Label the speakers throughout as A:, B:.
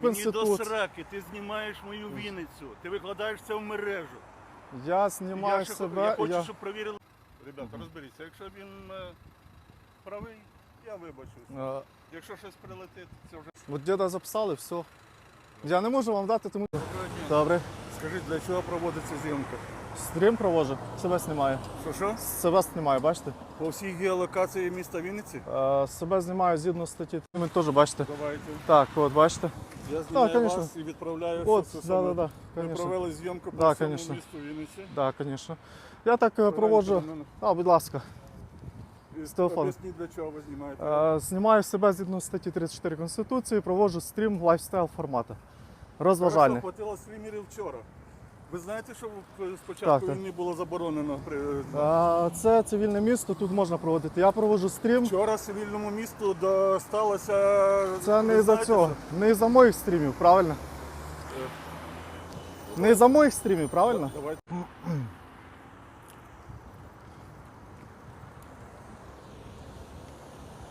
A: Мені до сраки, ти знімаєш мою Вінницю, ти викладаєш це в мережу.
B: Я знімаю
A: я, ще
B: себе.
A: я хочу,
B: я-
A: щоб провірили. Ребята, розберіться, якщо він е, правий, я вибачусь.
B: Е,
A: Якщо щось прилетить, це вже
B: От діда записали, все. Я не можу вам дати, тому. Добре.
A: Скажіть, для чого проводиться зйомка?
B: Стрім проводжу, себе знімаю.
A: Що що?
B: Себе знімаю, бачите?
A: По всій геолокації міста Вінниці?
B: Е, себе знімаю згідно статті. Ви теж бачите.
A: Давайте.
B: Так, от бачите.
A: Я знімаю
B: конечно.
A: вас і відправляю
B: От,
A: все
B: да,
A: саме.
B: да, да,
A: Ви
B: конечно.
A: провели зйомку по
B: Да,
A: всьому
B: конечно.
A: місту Вінниці.
B: Так, звісно. Я так е, проводжу. А, будь ласка.
A: І
B: з телефону.
A: Об'ясніть, для чого ви знімаєте.
B: Е, Знімаю себе згідно статті 34 Конституції, проводжу стрім лайфстайл формату. Розважальний.
A: Хорошо, хватило стрімерів вчора. Ви знаєте, що спочатку
B: Так,
A: війни було заборонено?
B: Е, Це цивільне місто, тут можна проводити. Я проводжу стрім.
A: Вчора цивільному місту досталося.
B: Це не із-за цього. Не із-за моїх стрімів, правильно? Не із-за моїх стрімів, правильно?
A: Давайте.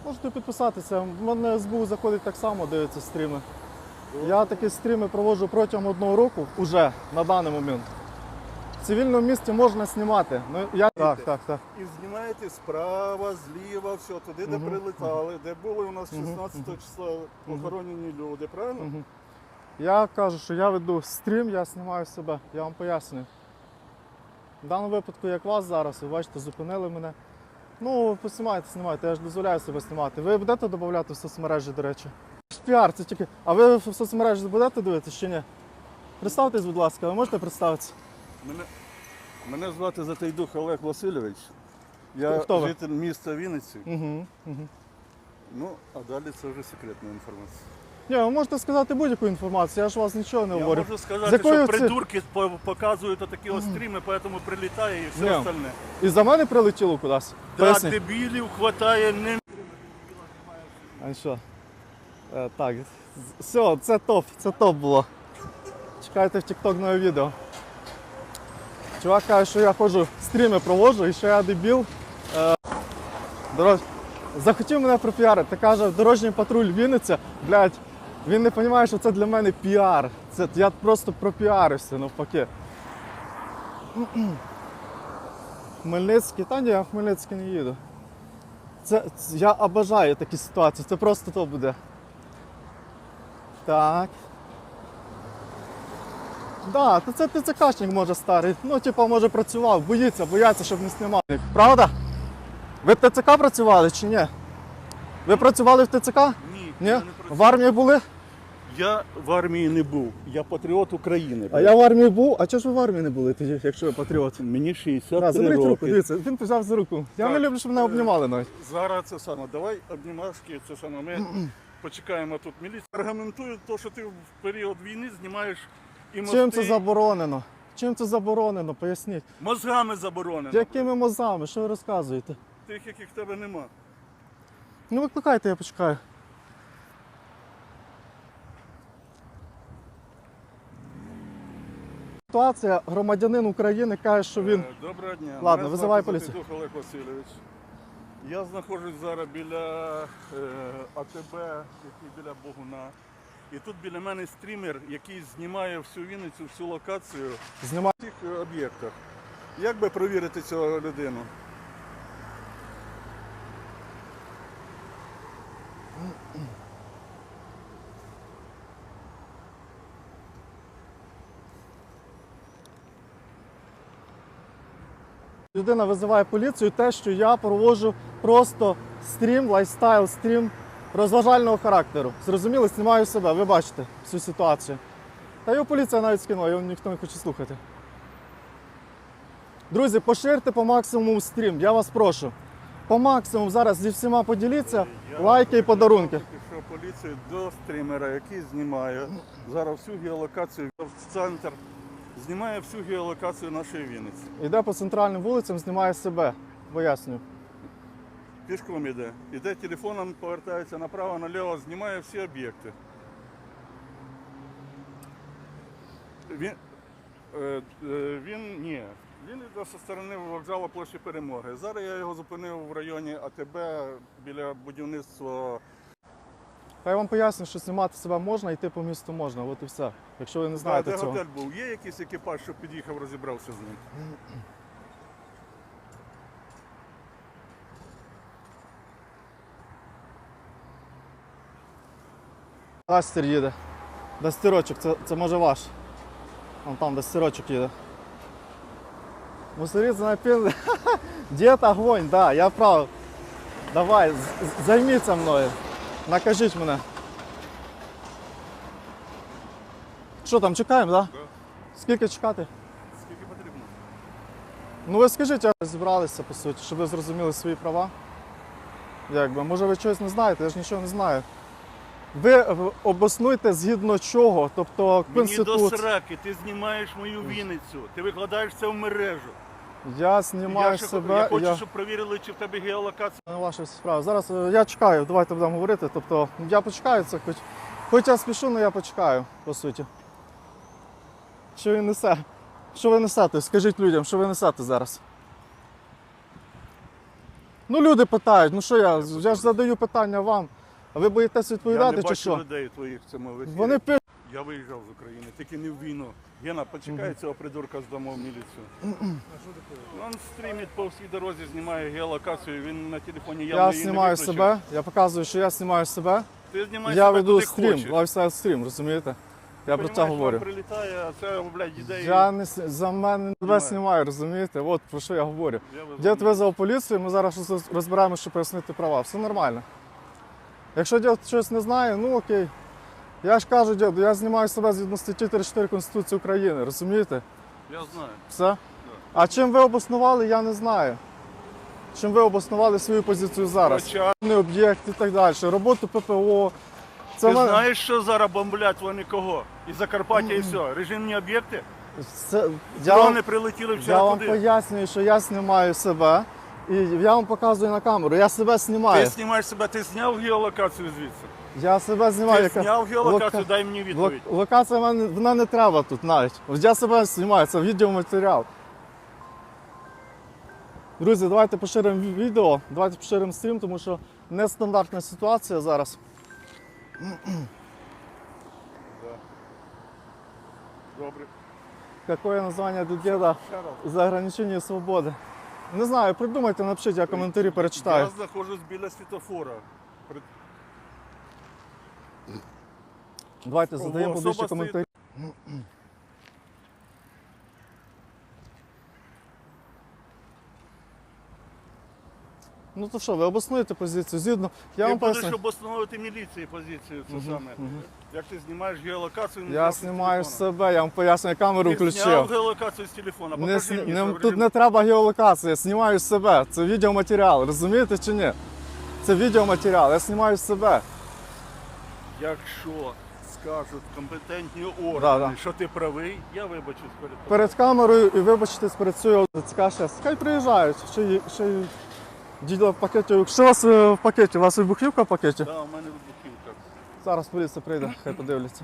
B: Можете підписатися. В мене СБУ заходить так само, дивиться стріми. Я такі стріми проводжу протягом одного року, уже на даний момент. В цивільному місті можна знімати. Ну, я... Так, так, так.
A: І знімаєте справа, зліва, все, туди, де
B: Мгм,
A: прилетали, де були у нас
B: Мгм,
A: 16 числа охоронені люди, правильно?
B: Мгм. Я кажу, що я веду стрім, я знімаю себе, я вам пояснюю. В даному випадку, як вас зараз, ви бачите, зупинили мене. Ну, поснімайте, знімайте, я ж дозволяю себе знімати. Ви будете додати в соцмережі, до речі? Піар, це тільки. А ви в соцмережі будете дивитися чи ні? Представтесь, будь ласка, ви можете представитися?
A: Мене, мене звати Затайдух Олег Васильович. Я
B: Хто ви?
A: житель міста Вінниці.
B: Угу, угу.
A: Ну, а далі це вже секретна інформація.
B: Ні, ви можете сказати будь-яку інформацію, я ж вас нічого не
A: Я
B: говорю.
A: можу сказати,
B: якою
A: що
B: це-
A: придурки по- показують такі ось стріми, поэтому прилітає і все
B: Ні.
A: остальне.
B: І за мене прилетіло кудись?
A: Так,
B: Поясніть.
A: дебілів хватає не
B: А що? Е, так, все, це топ, це топ було. Чекайте в TikTok нове відео. Чувак каже, що я ходжу, стріми проводжу і що я дебіл. Е, дорож... Захотів мене пропіарити. Каже, дорожній патруль Вінниця, блядь, він не розуміє, що це для мене піар. Це, я просто пропіарився навпаки. Хмельницький, та ні, я в Хмельницький не їду. Це, я обожаю такі ситуації, це просто то буде. Так. Да, то це ТЦКшник може старий. Ну, типа, може працював, боїться, бояться, щоб не знімали. Правда? Ви в ТЦК працювали чи ні? Ви працювали в ТЦК?
A: ні.
B: Ні?
A: я не.
B: В армії були?
A: Я в армії не був. Я патріот України.
B: А я в армії був. А чого ж ви в армії не були тоді, якщо ви патріот?
A: Мені 63
B: Да, заберіть
A: роки.
B: руку, дивіться, він взяв за руку. Я
A: Так.
B: не люблю, щоб мене
A: Е,
B: обнімали навіть.
A: Зараз це саме. Давай обнімашки, це саме. Ми почекаємо тут міліцію. Аргументують те, що ти в період війни знімаєш і мости.
B: Чим це заборонено? Чим це заборонено? Поясніть.
A: Мозгами заборонено.
B: Якими мозами? Що ви розказуєте?
A: Тих, яких в тебе нема.
B: Ну викликайте, я почекаю. Ситуація, громадянин України каже, що він.
A: Е, Доброго дня.
B: Ладно,
A: Мене
B: визивай
A: звати
B: поліцію.
A: Затитух Олег Васильович. Я знаходжусь зараз біля е, АТБ, який біля Богуна. І тут біля мене стрімер, який знімає всю Вінницю, всю локацію
B: Знімає.
A: в цих об'єктах. Як би провірити цього людину?
B: Людина визиває поліцію, те, що я проводжу просто стрім, лайфстайл, стрім розважального характеру. Зрозуміли, знімаю себе, ви бачите всю ситуацію. Та його поліція навіть скинула, його ніхто не хоче слухати. Друзі, поширте по максимуму стрім, я вас прошу. По максимуму зараз зі всіма поділіться,
A: Я
B: лайки і подарунки.
A: Пішов поліцію до стрімера, який знімає зараз всю геолокацію в центр. Знімає всю геолокацію нашої Вінниці.
B: Іде по центральним вулицям, знімає себе. Пояснюю.
A: Пішком іде. Іде телефоном, повертається направо, наліво, знімає всі об'єкти. Він, е, е, він ні. Він йде зі сторони вокзалу площі перемоги. Зараз я його зупинив в районі АТБ біля будівництва.
B: Хай вам поясню, що знімати себе можна, йти по місту можна, от і все. Якщо ви не знаєте А
A: де
B: цього.
A: готель був? Є якийсь екіпаж, що під'їхав, розібрався з ним?
B: Дастер їде. Дастерочок, це, це може ваш. Вон там дастерочок їде. Мусоріться на пін. Дід огонь, да, я прав. Давай, займіться мною. Накажіть мене. Що там, чекаємо, так? Да?
A: Да.
B: Скільки чекати?
A: Скільки потрібно?
B: Ну ви скажіть, як зібралися по суті, щоб ви зрозуміли свої права. Якби, може ви чогось не знаєте, я ж нічого не знаю. Ви обоснуйте згідно чого, тобто
A: Мені до сраки, ти знімаєш мою Вінницю, ти викладаєш це в мережу.
B: Я знімаю
A: я, ще
B: себе.
A: я хочу,
B: я...
A: щоб перевірили, чи в тебе геолокація.
B: Не ваша справа. Зараз е, я чекаю, давайте будемо говорити. Тобто я почекаю це, хоч, хоч я спішу, але я почекаю, по суті. Що він несе? Що ви несете? Скажіть людям, що ви несете зараз? Ну люди питають, ну що я? Я ж задаю питання вам. А ви боїтесь
A: Я
B: відповідати
A: не
B: чи
A: бачу
B: що?
A: людей твоїх в цьому ефірі.
B: Вони пишуть.
A: Я виїжджав з України, тільки не в війну. Гена, почекай цього придурка здамо в міліцію. Він стрімить по всій дорозі, знімає геолокацію, він на телефоні явно
B: Я
A: її не
B: знімаю
A: виключив.
B: себе, я показую, що я знімаю себе.
A: Ти знімаєш
B: Я
A: себе
B: веду
A: куди
B: стрім,
A: хочеш.
B: лайфстайл стрім, розумієте? Я про це
A: Понімаєш,
B: говорю.
A: прилітає, а це, блядь, ідеї.
B: Я не с- за мене тебе
A: Знімаю.
B: знімаю, розумієте? От про що я говорю.
A: Я вас
B: Дід визвав поліцію, ми зараз роз- розбираємо, щоб пояснити права. Все нормально. Якщо дід щось не знає, ну окей. Я ж кажу, діду, я знімаю себе згідно статті 34 Конституції України, розумієте?
A: Я знаю.
B: Все. А чим ви обоснували, я не знаю. Чим ви обоснували свою позицію зараз?
A: Хоча
B: Не об'єкт і так далі. Роботу ППО. Це
A: ти
B: в мене-
A: знаєш, що зараз бомблять вони кого? І Закарпаття, і все. Режимні об'єкти?
B: це... я,
A: Дрони
B: вам,
A: прилетіли вчора
B: я вам
A: туди.
B: пояснюю, що я знімаю себе. І я вам показую на камеру. Я себе знімаю.
A: Ти знімаєш себе, ти зняв геолокацію звідси.
B: Я себе знімаю.
A: Ти зняв геолокацію, дай мені відповідь.
B: Лок- Локація в мене вона не треба тут навіть. Я себе знімаю, це відеоматеріал. Друзі, давайте поширимо відео, давайте поширимо стрім, тому що нестандартна ситуація зараз.
A: Добре.
B: Какое названня для діда за ограничення свободи. Не знаю, придумайте, напишіть, я коментарі перечитаю.
A: Я знаходжусь біля світофора. При-
B: Давайте задаємо
A: особа
B: поближче
A: стоїть.
B: коментарі. Ну то що, ви обоснуєте позицію? Згідно. Я
A: Ти
B: вам
A: будеш
B: поясню.
A: обосновувати міліції позицію, це саме. Як ти знімаєш геолокацію, не
B: Я
A: зняв з
B: знімаю
A: телефона.
B: себе, я вам поясню, я камеру
A: Ти зняв
B: включив.
A: геолокацію з телефона,
B: Не,
A: покажи
B: сні-
A: мені,
B: не-
A: що
B: тут не треба геолокація, я знімаю себе. Це відеоматеріал, розумієте чи ні? Це відеоматеріал, я знімаю себе.
A: Якщо скажуть компетентні органи,
B: Да, да.
A: що ти правий, я вибачусь перед тобою.
B: Перед камерою і вибачитись перед цією ЦК щас. Хай приїжджають, й ще й дідо в пакеті. Що у вас е, в пакеті? У вас вибухівка в пакеті?
A: Да, у мене вибухівка.
B: Зараз поліція прийде, хай подивляться.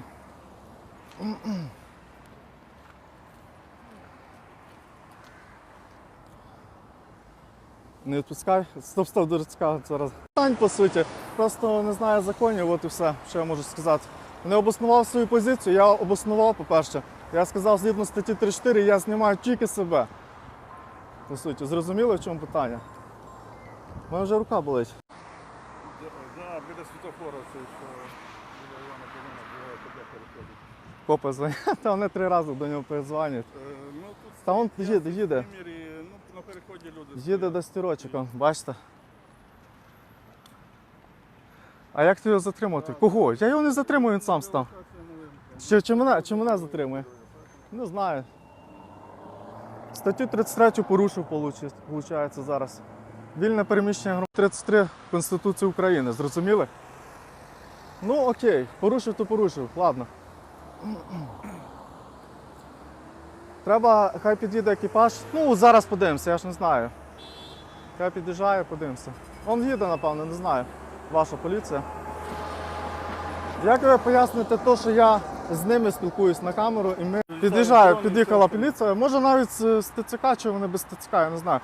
B: Не відпускай. Стоп, стоп, дуже цікаво зараз. Питань по суті. Просто не знаю законів, от і все, що я можу сказати. Не обоснував свою позицію, я обоснував, по-перше. Я сказав, згідно статті 34, я знімаю тільки себе. По суті, зрозуміли, в чому питання? У мене вже рука болить.
A: Да, біля світофора, це що біля Івана переходить.
B: Копи дзвонять, та вони три рази до нього передзвонять.
A: Е, Ну, тут
B: Та он
A: я
B: їде,
A: в
B: їде.
A: Ну, на переході люди.
B: Їде до стірочка, бачите? А як ти його затримати? Кого? Я його не затримую, він сам став. Чи, чи, мене, чи мене затримує? Не знаю. Статтю 33 порушив, виходить, зараз. Вільне переміщення громадян 33 Конституції України, зрозуміли? Ну окей, порушив, то порушив, ладно. Треба, хай під'їде екіпаж. Ну, зараз подивимося, я ж не знаю. Хай під'їжджає, подивимося. Он їде, напевно, не знаю. Ваша поліція. Як ви поясните те, що я з ними спілкуюсь на камеру і ми під'їжджаю, під'їхала поліція. Може навіть з ТЦК, чи вони без ТЦК, я не знаю.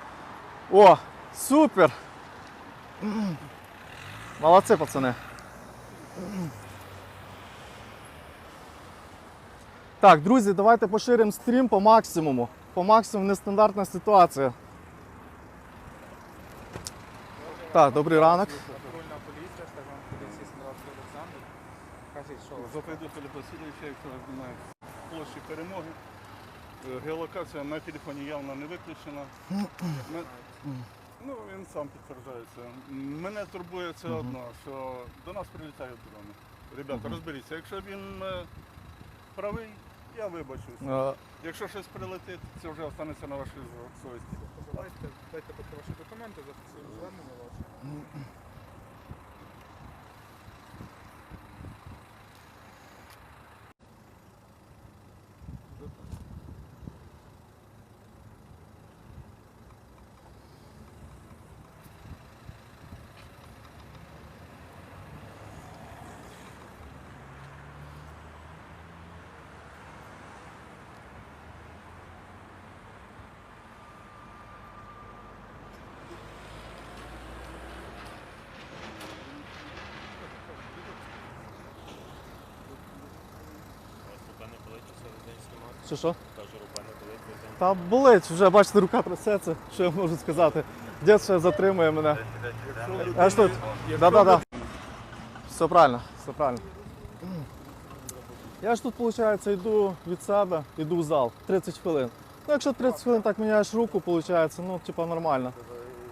B: О, супер! Молодці, пацани. Так, друзі, давайте поширимо стрім по максимуму. По максимуму нестандартна ситуація. Так, добрий ранок.
C: Патрульна поліція, стажан поліції Олександр. Кажіть, що
A: знаєте, площі перемоги. Е, Геолокація на телефоні явно не виключена. Ми- Ну, він сам підтверджується. Мене турбує це одно, що до нас прилітають дрони. Ребята, розберіться, якщо він е, правий, я вибачусь.
B: Е,
A: Якщо щось прилетить, це вже останеться на вашій совісті.
C: Дайте, дайте поки ваші документи, зафіксуємо звернення ваше.
D: Знімати.
B: Що?
D: Кажу, рука не болить.
B: Та болить, вже бачите, рука трясеться, що я можу сказати. Дід ще затримує мене. Я ж тут. Да-да-да. Все правильно, все правильно. Я ж тут, виходить, йду від себе, йду в зал. 30 хвилин. Ну, якщо 30 хвилин так міняєш руку, виходить, ну, типа нормально.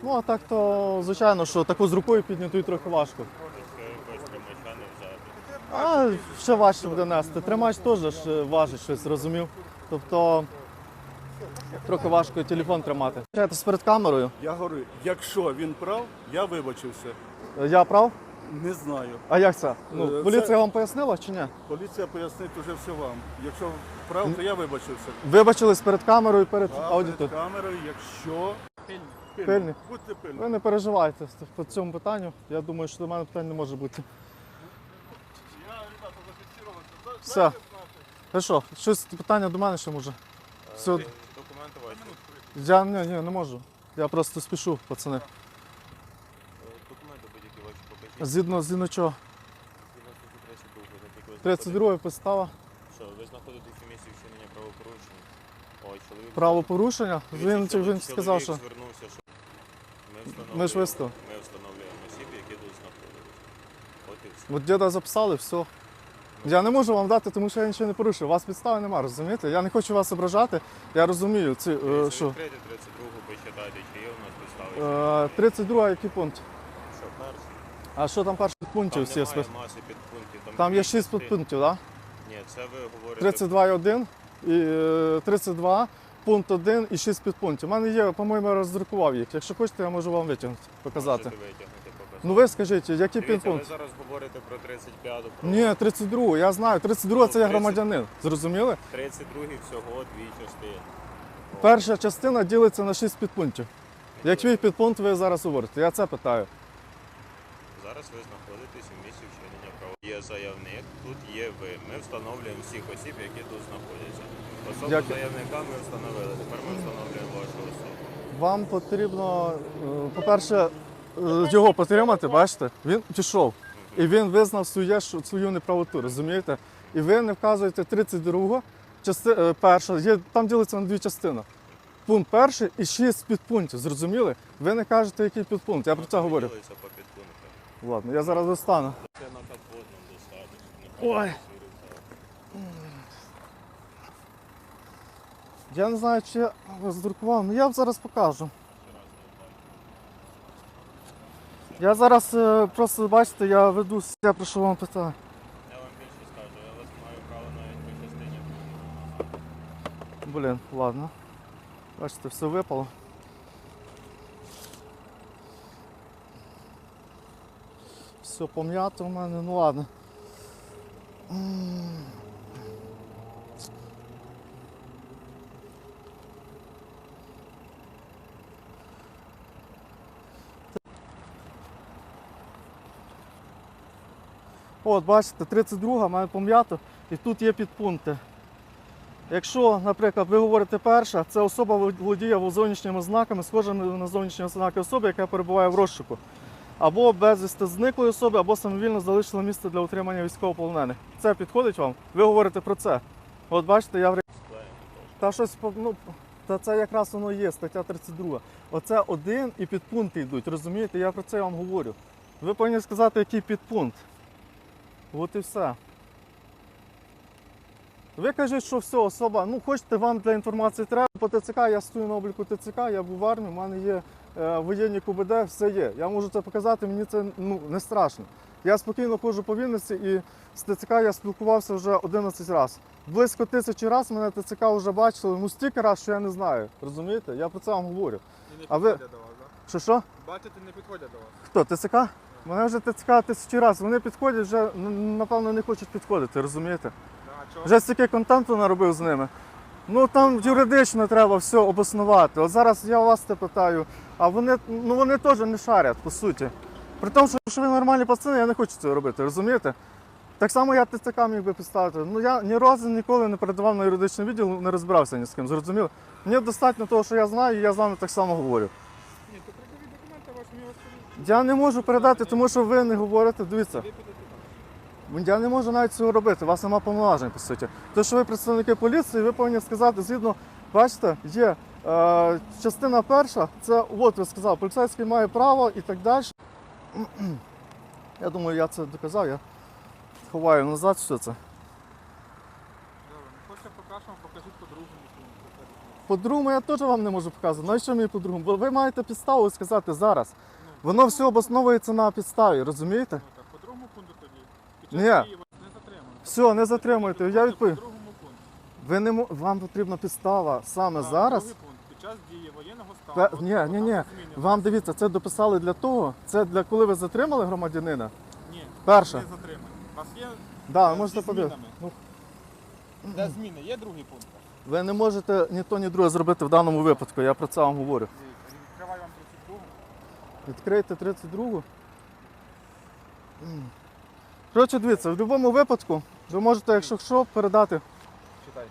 B: Ну, а так то, звичайно, що таку з рукою піднятою трохи важко. А ще важче буде нести. Тримач теж важить щось, розумів. Тобто трохи важко телефон тримати. Чекайте, перед камерою.
A: Я говорю, якщо він прав, я вибачився.
B: Я прав?
A: Не знаю.
B: А як це? Ну,
A: Е,
B: поліція
A: це-
B: вам пояснила чи ні?
A: Поліція пояснить уже все вам. Якщо прав, то я вибачився.
B: Вибачились перед камерою, перед
A: А перед камерою, якщо
C: Пильні.
B: Пильні.
A: Будьте пильні.
B: Ви не переживайте по цьому питанню. Я думаю, що до мене питань не може бути.
A: Я, ребята, зафіксувався.
B: Все.
A: Дайте
B: що, щось питання до мене ще може? Все.
D: Е, Документи ваші.
B: Я ні, ні, не можу. Я просто спішу, пацани.
D: Е, Документи будь-які ваші покажіть.
B: Згідно згідно чого?
D: Згідно статті 32, так як ви
B: 32 підстава.
D: Що, ви знаходитесь у місці вчинення правопорушення? Ой, чоловік...
B: Правопорушення?
D: Дивіться,
B: Він,
D: чоловік-
B: він сказав, що.
D: чоловік звернувся, що... Ми,
B: Ми ж
D: встановлюємо-
B: виставили.
D: Ми встановлюємо осіб, які тут знаходились. От і все.
B: От діда записали, все. Я не можу вам дати, тому що я нічого не порушив. У вас підстави немає, розумієте? Я не хочу вас ображати. Я розумію, ці, е, що.
D: 32-го, почитайте, чи є у нас підстави.
B: Е, 32 який пункт?
D: Що, перший?
B: А що там перших
D: Там
B: пунктів всі?
D: немає маси підпунктів.
B: Там є 6
D: частини.
B: підпунктів, так?
D: Ні, це ви говорите...
B: 32,1 і е, 32, пункт 1 і 6 підпунктів. У мене є, по-моєму, я роздрукував їх. Якщо хочете, я можу вам витягнути, показати.
D: Можете витягнути, показати.
B: Ну ви скажіть, який
D: Дивіться, ви зараз говорите про 35-ту. Про
B: Ні, 32, я знаю. 32 це я
D: 30.
B: громадянин. Зрозуміли?
D: 32-й всього дві частини.
B: Перша частина ділиться на 6 підпунктів. Який підпункт ви зараз говорите? Я це питаю.
D: Зараз ви знаходитесь у місці вчинення права. Є заявник, тут є ви. Ми встановлюємо всіх осіб, які тут знаходяться. Особу
B: Як-
D: заявника ми встановили. Тепер ми встановлюємо вашу особу.
B: Вам потрібно, е, по-перше, його потримати, бачите? Він пішов. І він визнав свою, свою неправоту, розумієте? І ви не вказуєте 32 части, е, перша, є, там ділиться на дві частини. Пункт перший і шість підпунктів, зрозуміли? Ви не кажете, який підпункт, я про це говорю. Ладно, я зараз достану. Ой. Я не знаю, чи я роздрукував, але я вам зараз покажу. Я зараз е, просто бачите, я веду, я прошу вам питання.
D: Я вам більше скажу, я вас маю право навіть по частині.
B: Блін, ладно. Бачите, все випало. Все пом'ято у мене, ну ладно. От, бачите, 32 має пом'ято і тут є підпункти. Якщо, наприклад, ви говорите перша, це особа володіє зовнішніми ознаками, схожими на зовнішні ознаки особи, яка перебуває в розшуку. або безвісти зниклої особи, або самовільно залишили місце для утримання військовополонених. Це підходить вам? Ви говорите про це. От бачите, я в та щось ну, та це якраз воно є, стаття 32. Оце один і підпункти йдуть, розумієте? Я про це вам говорю. Ви повинні сказати, який підпункт. От і все. Ви кажете, що все, особа, ну хочете вам для інформації треба. По ТЦК я стою на обліку ТЦК, я був в армії, в мене є е, воєнні КУБД, все є. Я можу це показати, мені це ну, не страшно. Я спокійно ходжу по Вінниці і з ТЦК я спілкувався вже 11 разів. Близько тисячі разів мене ТЦК вже бачили, ну стільки разів, що я не знаю. Розумієте? Я про це вам говорю.
C: І не
B: А ви-
C: до вас, так?
B: Що що?
C: Бачите, не підходять до вас.
B: Хто? ТЦК? Мене вже ТЦК тисячі разів. Вони підходять, вже напевно не хочуть підходити, розумієте? Вже стільки контенту наробив з ними. Ну там юридично треба все обоснувати. От зараз я вас це питаю, а вони, ну, вони теж не шарять, по суті. При тому, що, що ви нормальні пацани, я не хочу цього робити, розумієте? Так само я ТЦК міг би підставити. Ну я ні разу ніколи не передавав на юридичний відділ, не розбирався ні з ким, зрозуміло? Мені достатньо того, що я знаю, і я з вами так само говорю.
C: Ні, то придивіть документи ваші, ми вас перевіримо.
B: Я не можу передати, тому що ви не говорите. Дивіться, я не можу навіть цього робити. У вас немає повноважень, по суті. Те, що ви представники поліції, ви повинні сказати згідно, бачите, є е, частина перша, це от ви сказав, поліцейський має право і так далі. Я думаю, я це доказав, я ховаю назад все це.
C: Ну хочете покращимо, покажіть по-другому.
B: По-другому я теж вам не можу показати. Навіщо мені по-другому? Бо ви маєте підставу сказати зараз. Воно все обосновується на підставі, розумієте?
C: Ну так, по другому пункту тоді. Під
B: Ні.
C: час дії вас не затримано.
B: Все, не затримуйте, я відповім.
C: По другому пункту.
B: Ви не мо- вам потрібна підстава саме
C: Так,
B: зараз.
C: Другий пункт. Під час дії воєнного стану.
B: Пе- ні, ні, ні. Вам дивіться, це дописали для того. Це для коли ви затримали громадянина.
C: Ні,
B: Перше.
C: не. У вас є
B: Да,
C: Е,
B: можете подивитися.
C: змінами.
B: Ну,
C: де зміни, є другий пункт.
B: ви не можете ні то, ні друге зробити в даному випадку. Я про це вам говорю.
C: 32.
B: Відкрийте 32. М. Коротше, дивіться, в будь-якому випадку ви можете, якщо що, передати.
C: Читайте.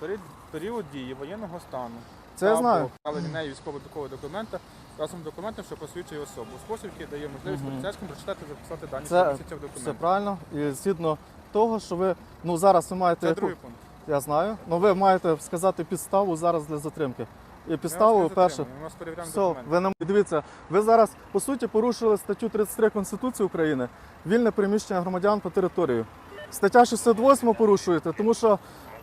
C: Період, період дії воєнного стану.
B: Це я знаю.
C: Але нею військово-докого документа разом з документом, що посвідчує особу. Спосіб, який дає можливість
B: Мгм.
C: поліцейським прочитати і записати дані,
B: Це
C: в
B: Все
C: документі.
B: правильно. І згідно того, що ви ну зараз ви маєте
C: Це
B: яку-
C: другий пункт.
B: я знаю, але ви маєте сказати підставу зараз для затримки. І підставу перше.
C: Ми вас перевіряємо
B: Все,
C: документи.
B: ви нам дивіться, ви зараз по суті порушили статтю 33 Конституції України вільне переміщення громадян по території. Стаття 68 порушуєте, тому що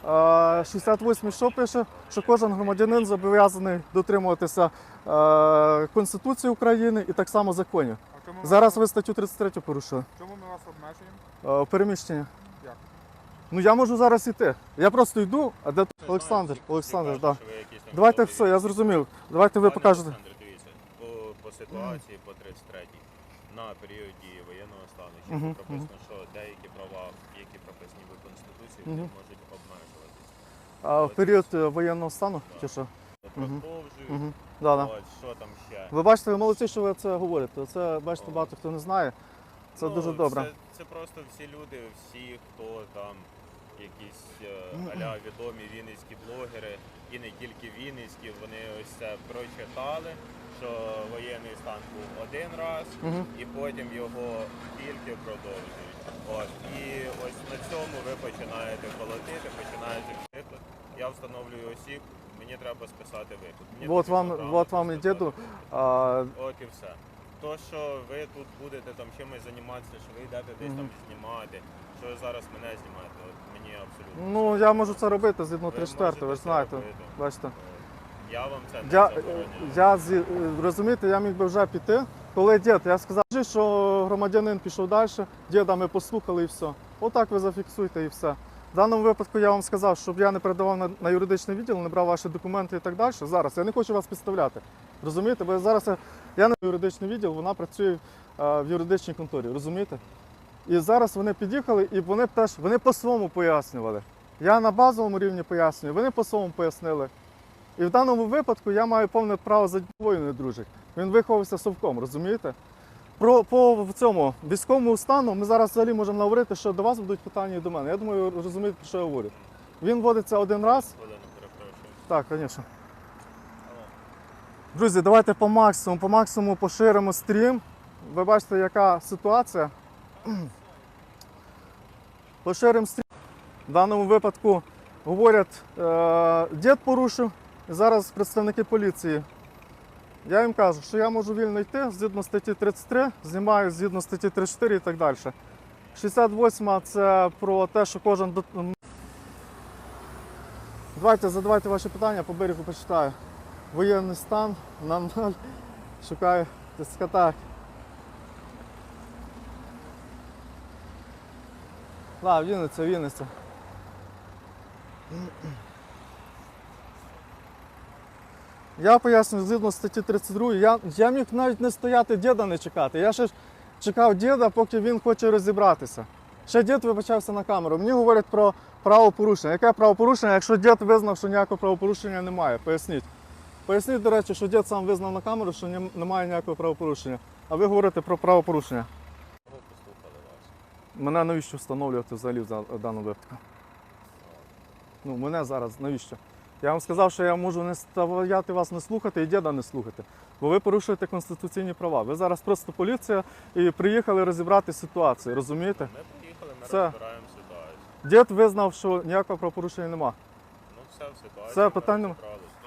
B: е, 68 що пише, що кожен громадянин зобов'язаний дотримуватися е, Конституції України і так само законів.
C: А чому ми
B: Зараз ви статтю 33 порушили.
C: Чому ми вас обмежуємо?
B: Е, переміщення.
C: Як?
B: Ну я можу зараз йти. Я просто йду, а де Олександр? Олександр, так.
D: що ви якісь там
B: Давайте все, я зрозумів. Давайте ви
D: Пане
B: покажете.
D: Олександр, дивіться, по, по ситуації по 33-й, на період дії воєнного стану чітко
B: Мгм,
D: прописано, що деякі права, які прописані в Конституції, вони
B: Мгм.
D: можуть обмежуватись.
B: А в період е, воєнного стану? Чи що? Мгм.
D: Продовжують,
B: Угу. Да, да.
D: от, що там ще.
B: Ви бачите, ви молодці, що ви це говорите. Це бачите, багато хто не знає. Це
D: Ну,
B: дуже добре.
D: Це, це просто всі люди, всі, хто там якісь е, аля відомі вінницькі блогери, і не тільки вінницькі, вони ось це прочитали, що воєнний стан був один раз, і потім його тільки продовжують. От. І ось на цьому ви починаєте колотити, починаєте вшити. Я встановлюю осіб, мені треба списати викуп. Мені
B: Вот вам, вот вам і
D: списати.
B: А,
D: От і все. То, що ви тут будете там чимось займатися, що ви йдете десь там знімати, що ви зараз мене знімаєте, от мені абсолютно.
B: ну я можу це робити згідно
D: Ви
B: 34, ви
D: можете
B: ж
D: це
B: знаєте.
D: робити.
B: Бачите.
D: Я вам це не
B: Я,
D: забороняю.
B: я зі- е, розумієте, я міг би вже піти. Коли дід, я сказав, що громадянин пішов далі, діда ми послухали і все. Отак ви зафіксуйте і все. В даному випадку я вам сказав, щоб я не передавав на, на юридичний відділ, не брав ваші документи і так далі. Зараз я не хочу вас підставляти. Розумієте? Бо зараз я, я не юридичний відділ, вона працює е, в юридичній конторі. Розумієте? І зараз вони під'їхали і вони теж вони по-своєму пояснювали. Я на базовому рівні пояснюю, вони по-своєму пояснили. І в даному випадку я маю повне право за воїною дружить. Він виховався совком, розумієте? Про по цьому військовому стану ми зараз взагалі можемо говорити, що до вас будуть питання і до мене. Я думаю, ви розумієте, про що я говорю. Він вводиться один раз. Так, звісно. Друзі, давайте по максимуму, по максимуму поширимо стрім. ви бачите, яка ситуація. Поширим стрім. В даному випадку говорять, е, дід порушив, зараз представники поліції. Я їм кажу, що я можу вільно йти згідно статті 33, знімаю згідно статті 34 і так далі. 68 це про те, що кожен. Давайте задавайте ваші питання, по берегу почитаю. Воєнний стан на ноль. Шукаю дискотек. Да, Вінниця, Вінниця. Я пояснюю, згідно статті 32, я, я міг навіть не стояти діда не чекати. Я ще чекав діда, поки він хоче розібратися. Ще дід вибачався на камеру. Мені говорять про правопорушення. Яке правопорушення, якщо дід визнав, що ніякого правопорушення немає? Поясніть. Поясніть, до речі, що дід сам визнав на камеру, що немає ніякого правопорушення. А ви говорите про правопорушення. Мене навіщо встановлювати взагалі в даному випадку? Ну, мене зараз навіщо? Я вам сказав, що я можу не стояти вас не слухати і діда не слухати. Бо ви порушуєте конституційні права. Ви зараз просто поліція і приїхали розібрати ситуацію, розумієте?
D: Ми приїхали, ми
B: Це-
D: розбираємо ситуацію.
B: Дід визнав, що ніякого правопорушення нема.
D: Ну все в ситуації.
B: Це
D: ми
B: питань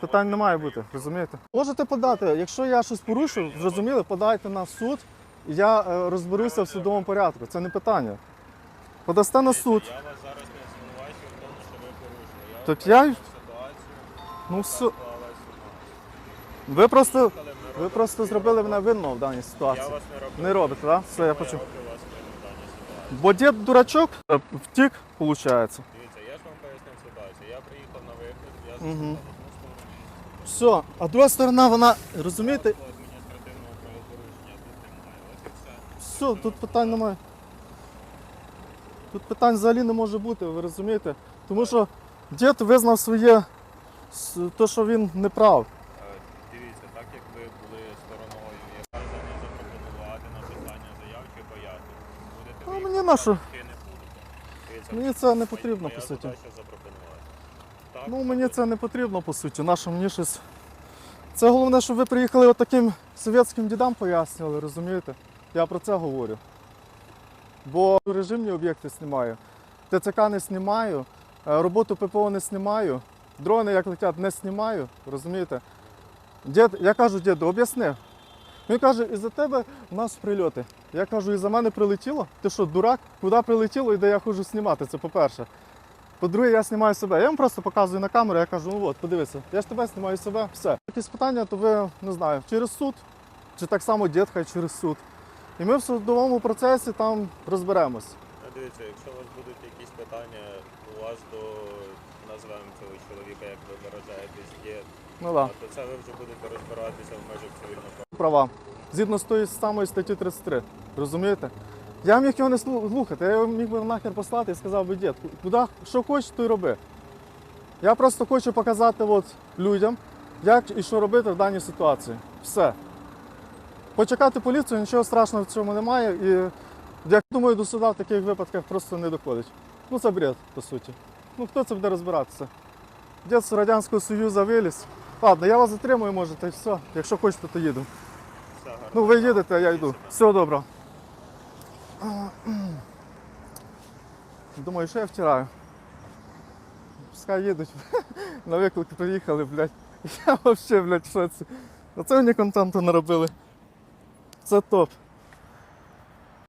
B: Питань не має бути, розумієте? Можете подати, якщо я щось порушив, зрозуміли, подайте на суд, я е, розберуся в судовому порядку. Це не питання. Подасте на суд.
D: Я вас зараз не звинувачую в тому, що ви порушили. Я
B: Так я-
D: поясню ситуацію,
B: Ну
D: яка
B: все.
D: склалась у нас.
B: Ви просто,
D: ми
B: ви
D: робимо
B: просто зробили мене винного в даній
D: Я
B: ситуації.
D: вас не роблю.
B: Не робите, так? Все, я почув.
D: роблю вас винним в даній ситуації.
B: Бо дід дурачок е, втік, виходить.
D: Дивіться, я ж вам пояснив ситуацію. Я приїхав на виклик, я одну сторону.
B: Все, а друга сторона, вона, розумієте,
D: Ніякого адміністративного правопорушення тут немає. Ось і все.
B: тут питань немає. Тут питань взагалі не може бути, ви розумієте? Тому що дід визнав своє, то, що він не прав.
D: Е, Дивіться, так як ви були стороною, яка не запропонувати написання заяв чи пояснень. Будете
B: А
D: ви
B: мені на що?
D: писати чи не будете?
B: Мені це не потрібно, по суті. Ну, мені це не потрібно, по суті. Наше мені щось. Це головне, щоб ви приїхали отаким совєтським дідам пояснювали, розумієте? Я про це говорю. Бо режимні об'єкти знімаю, ТЦК не знімаю, е, роботу ППО не знімаю, дрони як летять не знімаю, розумієте? Дід, я кажу, діду, об'ясни. Він каже, із-за тебе у нас прильоти. Я кажу, із-за мене прилетіло? Ти що, дурак? Куди прилетіло і де я ходжу знімати? Це по-перше. По-друге, я знімаю себе. Я вам просто показую на камеру, я кажу, ну от, подивися, я ж тебе знімаю себе, все. Якісь питання, то ви не знаю, через суд, чи так само дід хай через суд. І ми в судовому процесі там розберемось.
D: Дивіться, якщо у вас будуть якісь питання, у вас до назвемо цього чоловіка, як ви виражаєтесь, є,
B: Ну так,
D: то це ви вже будете розбиратися в межах цивільного права.
B: права. Згідно з тої самої статті 33. Розумієте? Я міг його не слухати, я його міг би нахер послати і сказав би, дід, куди що хочеш, то й роби. Я просто хочу показати от людям, як і що робити в даній ситуації. Все. Почекати поліцію, нічого страшного в цьому немає. І я думаю, до суда в таких випадках просто не доходить. Ну це бред, по суті. Ну хто це буде розбиратися? Дід з Радянського Союзу виліз. Ладно, я вас затримую, може, та все. Якщо хочете, то їду. Ну, ви їдете, а я йду. Всього доброго. Думаю, що я втираю. Пускай їдуть. На виклик приїхали, блядь. Я взагалі, блядь, що це? Оце мені контенту наробили. Це топ.